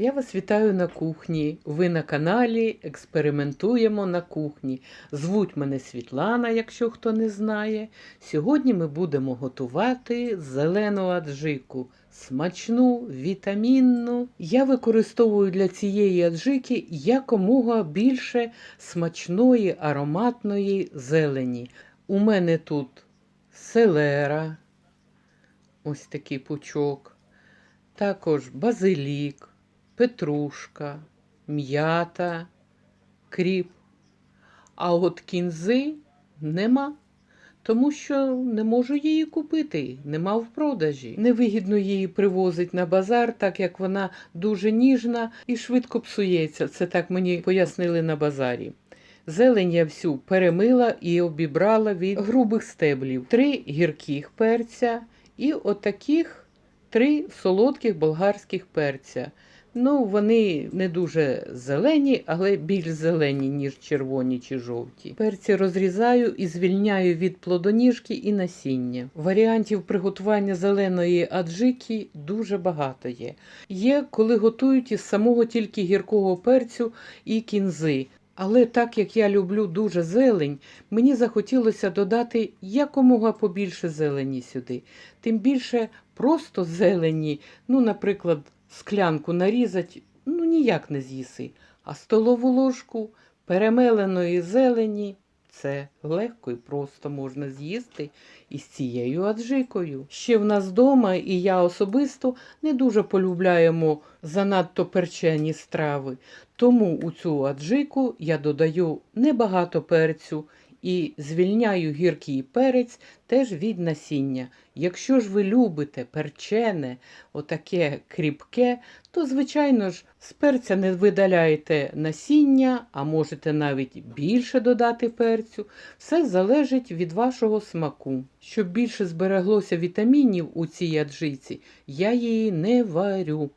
Я вас вітаю на кухні. Ви на каналі Експериментуємо на кухні. Звуть мене Світлана, якщо хто не знає. Сьогодні ми будемо готувати зелену аджику. Смачну, вітамінну. Я використовую для цієї аджики якомога більше смачної ароматної зелені. У мене тут селера, ось такий пучок, також базилік, петрушка, м'ята, кріп. А от кінзи нема, тому що не можу її купити, нема в продажі. Невигідно її привозить на базар, так як вона дуже ніжна і швидко псується. Це так мені пояснили на базарі. Зелень я всю перемила і обібрала від грубих стеблів. Три гірких перця і отаких три солодких болгарських перця. Ну, вони не дуже зелені, але більш зелені, ніж червоні чи жовті. Перці розрізаю і звільняю від плодоніжки і насіння. Варіантів приготування зеленої аджики дуже багато є. Є, коли готують із самого тільки гіркого перцю і кінзи. Але так як я люблю дуже зелень, мені захотілося додати якомога побільше зелені сюди. Тим більше просто зелені, ну, наприклад, склянку нарізати, ну ніяк не з'їси. А столову ложку перемеленої зелені це легко і просто можна з'їсти із цією аджикою. Ще в нас вдома, і я особисто не дуже полюбляємо занадто перчені страви. Тому у цю аджику я додаю небагато перцю і звільняю гіркий перець теж від насіння. Якщо ж ви любите перчене, отаке кріпке, то, звичайно ж, з перця не видаляєте насіння, а можете навіть більше додати перцю. Все залежить від вашого смаку. Щоб більше збереглося вітамінів у цій аджиці, я її не варю.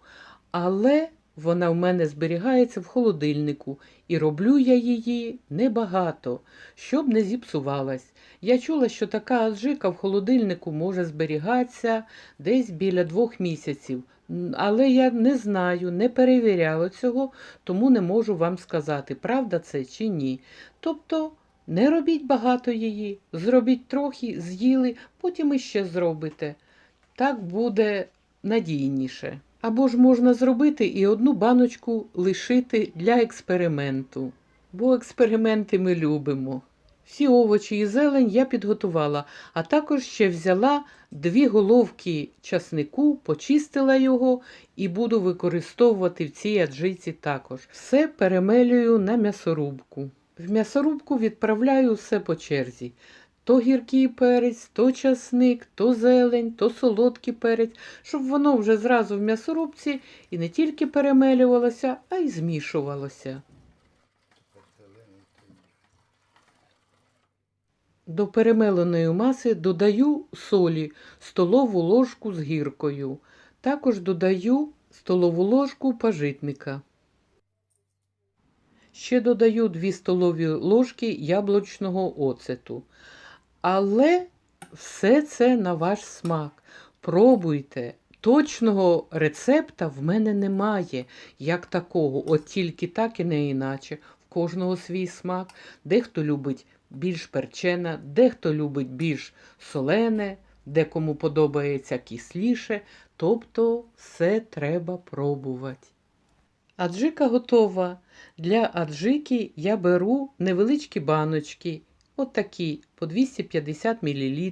Але вона в мене зберігається в холодильнику, і роблю я її небагато, щоб не зіпсувалась. Я чула, що така аджика в холодильнику може зберігатися десь біля двох місяців. Але я не знаю, не перевіряла цього, тому не можу вам сказати, правда це чи ні. Тобто не робіть багато її, зробіть трохи, з'їли, потім іще зробите. Так буде надійніше. Або ж можна зробити і одну баночку лишити для експерименту. Бо експерименти ми любимо. Всі овочі і зелень я підготувала, а також ще взяла дві головки часнику, почистила його і буду використовувати в цій аджиці також. Все перемелюю на м'ясорубку. В м'ясорубку відправляю все по черзі. То гіркий перець, то часник, то зелень, то солодкий перець, щоб воно вже зразу в м'ясорубці і не тільки перемелювалося, а й змішувалося. До перемеленої маси додаю солі, столову ложку з гіркою. Також додаю столову ложку пажитника. Ще додаю 2 столові ложки яблучного оцету. Але все це на ваш смак. Пробуйте. Точного рецепта в мене немає, як такого, от тільки так і не іначе. В кожного свій смак. Дехто любить більш перчене, дехто любить більш солене, декому подобається кисліше. Тобто все треба пробувати. Аджика готова. Для аджики я беру невеличкі баночки, от такі по 250 мл.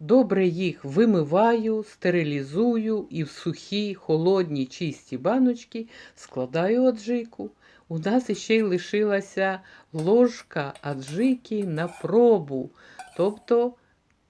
Добре їх вимиваю, стерилізую і в сухі, холодні, чисті баночки складаю аджику. У нас іще й лишилася ложка аджики на пробу. Тобто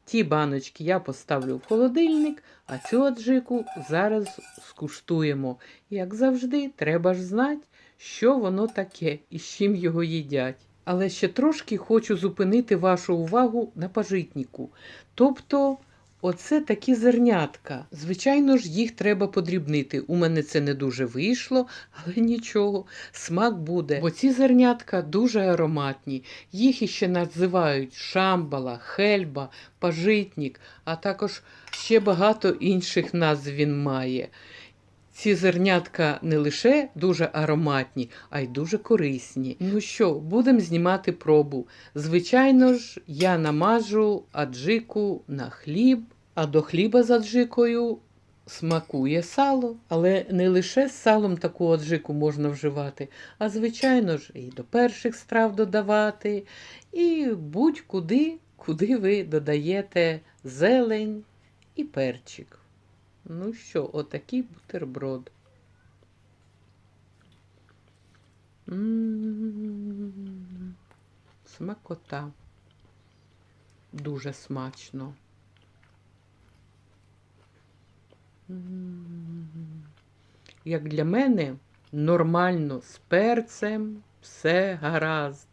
ті баночки я поставлю в холодильник, а цю аджику зараз скуштуємо. Як завжди, треба ж знати, що воно таке і з чим його їдять. Але ще трошки хочу зупинити вашу увагу на пажитнику. Тобто, оце такі зернятка. Звичайно ж, їх треба подрібнити. У мене це не дуже вийшло, але нічого, смак буде. Бо ці зернятка дуже ароматні. Їх іще називають шамбала, хельба, пажитник, а також ще багато інших назв він має. Ці зернятка не лише дуже ароматні, а й дуже корисні. Ну що, будемо знімати пробу. Звичайно ж, я намажу аджику на хліб, а до хліба з аджикою смакує сало. Але не лише з салом таку аджику можна вживати, а звичайно ж, і до перших страв додавати, і будь-куди, куди ви додаєте зелень і перчик. Ну що, отакий бутерброд. М, Смакота. Дуже смачно. М, Як для мене, нормально з перцем, все гаразд.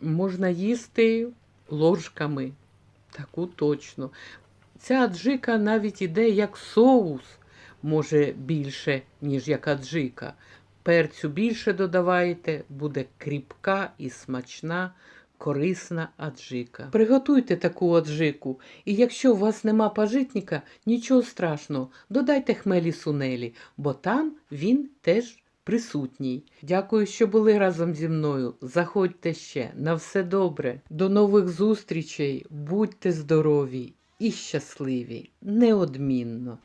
Можна їсти ложками. Таку точно. Ця аджика навіть іде як соус, може більше, ніж як аджика. Перцю більше додавайте, буде кріпка і смачна, корисна аджика. Приготуйте таку аджику, і якщо у вас нема пажитника, нічого страшного, додайте хмелі сунелі, бо там він теж присутній. Дякую, що були разом зі мною. Заходьте ще. На все добре. До нових зустрічей. Будьте здорові і щасливі, неодмінно.